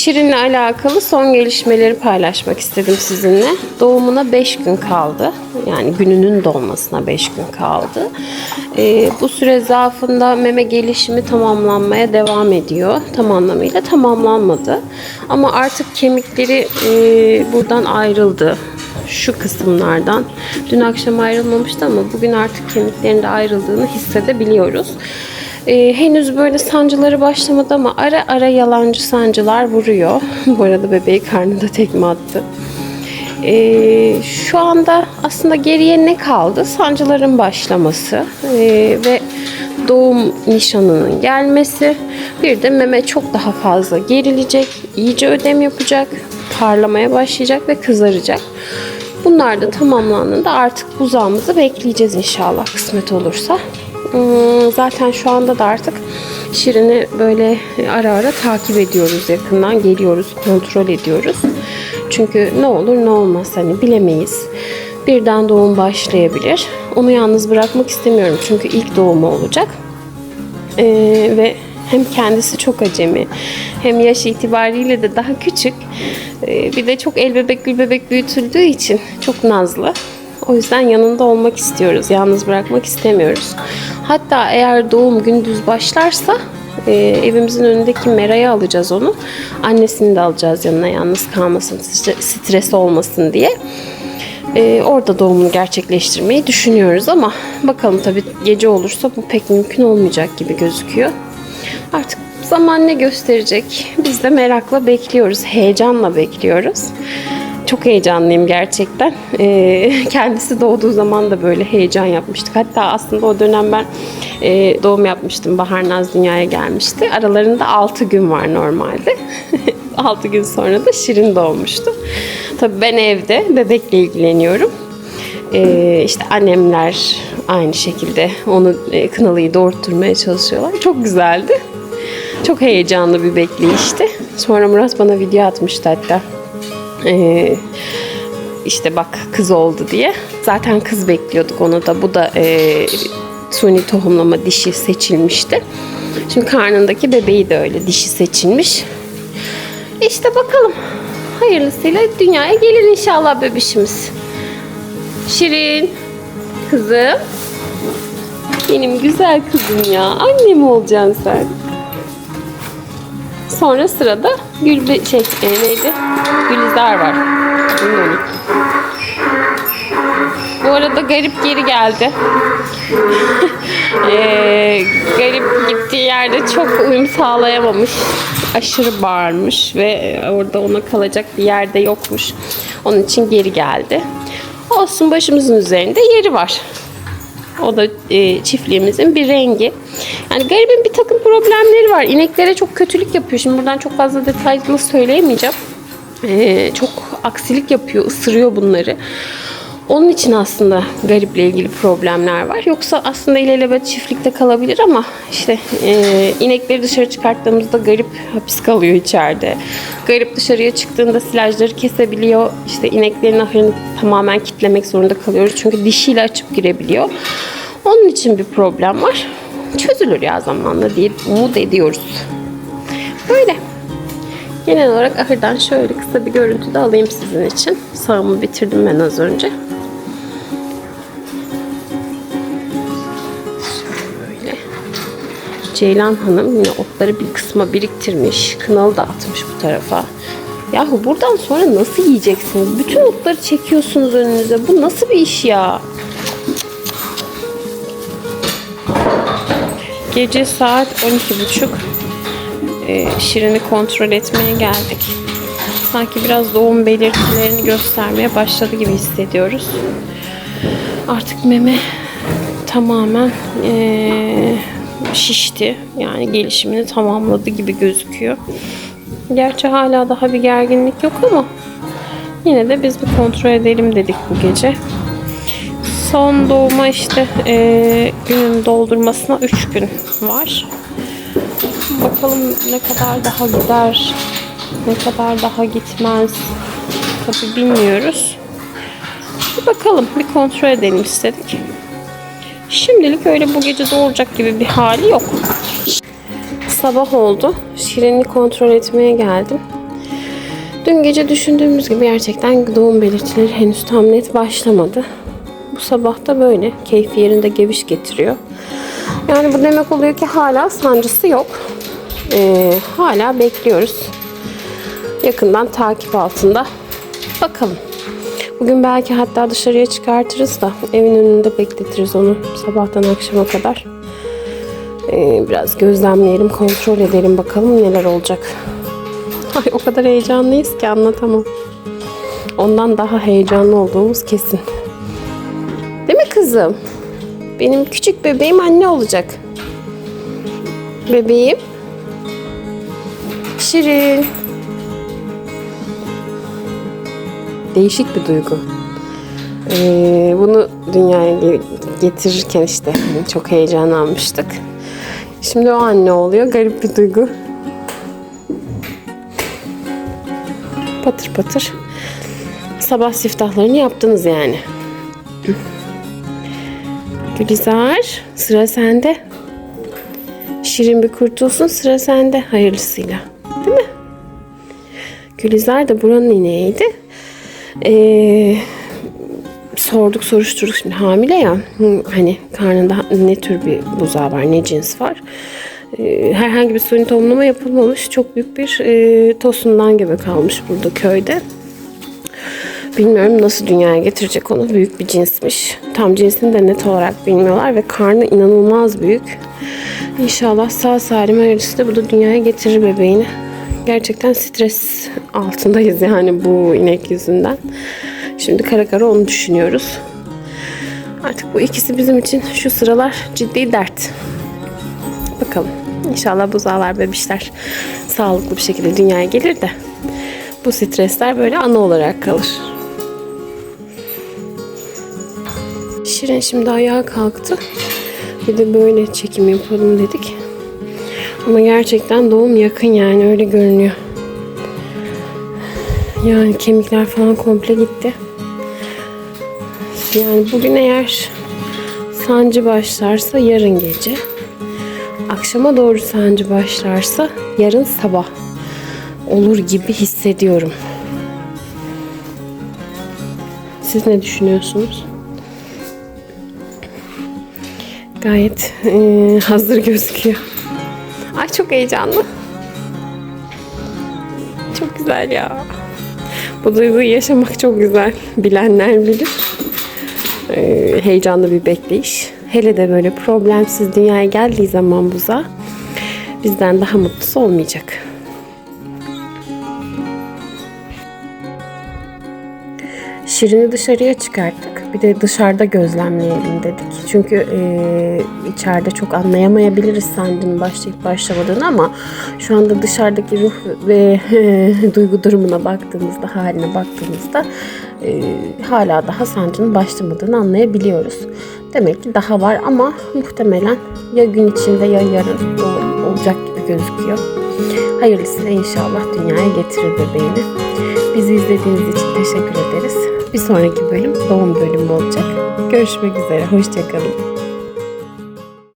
Şirin'le alakalı son gelişmeleri paylaşmak istedim sizinle. Doğumuna 5 gün kaldı. Yani gününün dolmasına 5 gün kaldı. Ee, bu süre zarfında meme gelişimi tamamlanmaya devam ediyor. Tam anlamıyla tamamlanmadı. Ama artık kemikleri e, buradan ayrıldı şu kısımlardan. Dün akşam ayrılmamıştı ama bugün artık kemiklerinde ayrıldığını hissedebiliyoruz. Ee, henüz böyle sancıları başlamadı ama ara ara yalancı sancılar vuruyor. Bu arada bebeği karnında tekme attı. Ee, şu anda aslında geriye ne kaldı? Sancıların başlaması ee, ve doğum nişanının gelmesi. Bir de meme çok daha fazla gerilecek, iyice ödem yapacak, parlamaya başlayacak ve kızaracak. Bunlar da tamamlandığında artık buzağımızı bekleyeceğiz inşallah kısmet olursa. Hmm, Zaten şu anda da artık Şirin'i böyle ara ara takip ediyoruz yakından geliyoruz kontrol ediyoruz. Çünkü ne olur ne olmaz hani bilemeyiz. Birden doğum başlayabilir. Onu yalnız bırakmak istemiyorum çünkü ilk doğumu olacak. Ee, ve hem kendisi çok acemi hem yaş itibariyle de daha küçük. Ee, bir de çok el bebek gül bebek büyütüldüğü için çok nazlı. O yüzden yanında olmak istiyoruz. Yalnız bırakmak istemiyoruz. Hatta eğer doğum gündüz başlarsa e, evimizin önündeki Mera'yı alacağız onu. Annesini de alacağız yanına yalnız kalmasın, stre- stres olmasın diye. E, orada doğumunu gerçekleştirmeyi düşünüyoruz ama bakalım tabii gece olursa bu pek mümkün olmayacak gibi gözüküyor. Artık zaman ne gösterecek? Biz de merakla bekliyoruz, heyecanla bekliyoruz. Çok heyecanlıyım gerçekten. Ee, kendisi doğduğu zaman da böyle heyecan yapmıştık. Hatta aslında o dönem ben e, doğum yapmıştım. Bahar Naz dünyaya gelmişti. Aralarında 6 gün var normalde. 6 gün sonra da Şirin doğmuştu. Tabii ben evde bebekle ilgileniyorum. Ee, işte annemler aynı şekilde onu e, kınalıyı doğurtturmaya çalışıyorlar. Çok güzeldi. Çok heyecanlı bir bekleyişti. Sonra Murat bana video atmıştı hatta. Ee, işte bak kız oldu diye. Zaten kız bekliyorduk onu da. Bu da e, suni tohumlama dişi seçilmişti. Şimdi karnındaki bebeği de öyle dişi seçilmiş. İşte bakalım. Hayırlısıyla dünyaya gelir inşallah bebişimiz. Şirin. Kızım. Benim güzel kızım ya. Annem olacaksın sen. Sonra sırada Gül şey e, neydi? Gülizar var. Bilmiyorum. Bu arada garip geri geldi. Ee, garip gittiği yerde çok uyum sağlayamamış. Aşırı bağırmış ve orada ona kalacak bir yerde yokmuş. Onun için geri geldi. Olsun başımızın üzerinde yeri var. O da e, çiftliğimizin bir rengi. Yani garibin bir takım problemleri var. İneklere çok kötülük yapıyor. Şimdi buradan çok fazla detaylı söyleyemeyeceğim. E, çok aksilik yapıyor, ısırıyor bunları. Onun için aslında gariple ilgili problemler var. Yoksa aslında ilelebet çiftlikte kalabilir ama işte e, inekleri dışarı çıkarttığımızda garip hapis kalıyor içeride. Garip dışarıya çıktığında silajları kesebiliyor. İşte ineklerin ahırını tamamen kitlemek zorunda kalıyoruz. Çünkü dişiyle açıp girebiliyor. Onun için bir problem var. Çözülür ya zamanla diye umut ediyoruz. Böyle. Genel olarak ahırdan şöyle kısa bir görüntü de alayım sizin için. Sağımı bitirdim ben az önce. Ceylan Hanım yine otları bir kısma biriktirmiş. Kınalı da atmış bu tarafa. Yahu buradan sonra nasıl yiyeceksiniz? Bütün otları çekiyorsunuz önünüze. Bu nasıl bir iş ya? Gece saat 12.30 e, Şirin'i kontrol etmeye geldik. Sanki biraz doğum belirtilerini göstermeye başladı gibi hissediyoruz. Artık meme tamamen e, şişti. Yani gelişimini tamamladı gibi gözüküyor. Gerçi hala daha bir gerginlik yok ama yine de biz bir kontrol edelim dedik bu gece. Son doğuma işte e, günün doldurmasına 3 gün var. Bakalım ne kadar daha gider, ne kadar daha gitmez. Tabi bilmiyoruz. Bir bakalım, bir kontrol edelim istedik. Şimdilik öyle bu gece doğuracak gibi bir hali yok. Sabah oldu. Şirin'i kontrol etmeye geldim. Dün gece düşündüğümüz gibi gerçekten doğum belirtileri henüz tam net başlamadı. Bu sabah da böyle. Keyfi yerinde geviş getiriyor. Yani bu demek oluyor ki hala sancısı yok. Ee, hala bekliyoruz. Yakından takip altında. Bakalım. Bugün belki hatta dışarıya çıkartırız da evin önünde bekletiriz onu sabahtan akşama kadar. Ee, biraz gözlemleyelim, kontrol edelim bakalım neler olacak. Ay o kadar heyecanlıyız ki anlatamam. Ondan daha heyecanlı olduğumuz kesin. Değil mi kızım? Benim küçük bebeğim anne olacak. Bebeğim. Şirin. Değişik bir duygu. Ee, bunu dünyaya ge- getirirken işte hani çok heyecanlanmıştık. Şimdi o anne oluyor. Garip bir duygu. Patır patır. Sabah siftahlarını yaptınız yani. Gülizar sıra sende. Şirin bir kurtulsun sıra sende hayırlısıyla. Değil mi? Gülizar da buranın ineğiydi. Ee, sorduk soruşturduk. Şimdi hamile ya. Hani karnında ne tür bir buzağı var ne cins var? Ee, herhangi bir suni tohumlama yapılmamış. Çok büyük bir e, tosundan gibi kalmış burada köyde. Bilmiyorum nasıl dünyaya getirecek onu. Büyük bir cinsmiş. Tam cinsini de net olarak bilmiyorlar ve karnı inanılmaz büyük. İnşallah sağ salim hayırlısı da bu da dünyaya getirir bebeğini gerçekten stres altındayız yani bu inek yüzünden. Şimdi kara kara onu düşünüyoruz. Artık bu ikisi bizim için şu sıralar ciddi dert. Bakalım. İnşallah buzağlar bebişler sağlıklı bir şekilde dünyaya gelir de bu stresler böyle ana olarak kalır. Şirin şimdi ayağa kalktı. Bir de böyle çekim yapalım dedik. Ama gerçekten doğum yakın yani öyle görünüyor. Yani kemikler falan komple gitti. Yani bugün eğer sancı başlarsa yarın gece. Akşama doğru sancı başlarsa yarın sabah olur gibi hissediyorum. Siz ne düşünüyorsunuz? Gayet eee, hazır gözüküyor. Çok heyecanlı. Çok güzel ya. Bu duyguyu yaşamak çok güzel. Bilenler bilir. Ee, heyecanlı bir bekleyiş. Hele de böyle problemsiz dünyaya geldiği zaman buza bizden daha mutlusu olmayacak. Şirin'i dışarıya çıkarttık. Bir de dışarıda gözlemleyelim dedik. Çünkü e, içeride çok anlayamayabiliriz sancının başlayıp başlamadığını ama şu anda dışarıdaki ruh ve duygu durumuna baktığımızda, haline baktığımızda e, hala daha sancının başlamadığını anlayabiliyoruz. Demek ki daha var ama muhtemelen ya gün içinde ya yarın olacak gibi gözüküyor. Hayırlısıyla inşallah dünyaya getirir bebeğini. Bizi izlediğiniz için teşekkür ederiz. Bir sonraki bölüm doğum bölümü olacak. Görüşmek üzere. Hoşçakalın.